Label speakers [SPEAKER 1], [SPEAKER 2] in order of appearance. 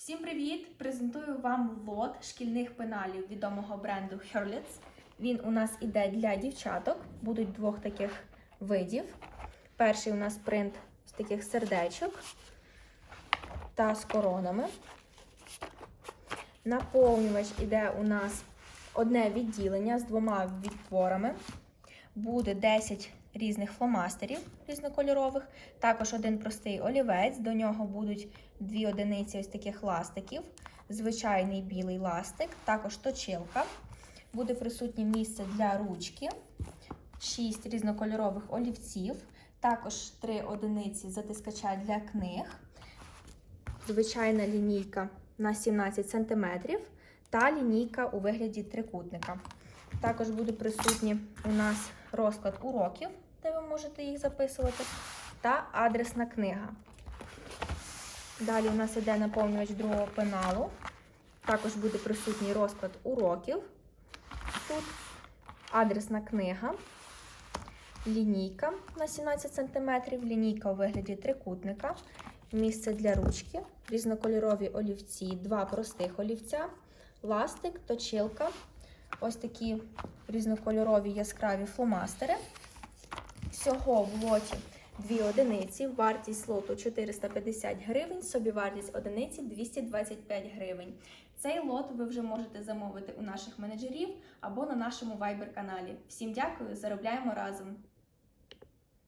[SPEAKER 1] Всім привіт! Презентую вам лот шкільних пеналів відомого бренду Hurlitz. Він у нас іде для дівчаток. Будуть двох таких видів. Перший у нас принт з таких сердечок та з коронами. Наповнювач іде у нас одне відділення з двома відтворами. Буде 10 різних фломастерів різнокольорових. Також один простий олівець. До нього будуть дві одиниці ось таких ластиків, звичайний білий ластик, також точилка. Буде присутнє місце для ручки, 6 різнокольорових олівців, також 3 одиниці затискача для книг, звичайна лінійка на 17 см та лінійка у вигляді трикутника. Також буде присутній у нас розклад уроків, де ви можете їх записувати, та адресна книга. Далі у нас іде наповнювач другого пеналу. Також буде присутній розклад уроків. Тут адресна книга, лінійка на 17 см, лінійка у вигляді трикутника, місце для ручки, різнокольорові олівці, два простих олівця, ластик, точилка, ось такі різнокольорові яскраві фломастери. Всього в лоті дві одиниці, вартість лоту 450 гривень, собівартість одиниці 225 гривень. Цей лот ви вже можете замовити у наших менеджерів або на нашому Viber каналі. Всім дякую, заробляємо разом!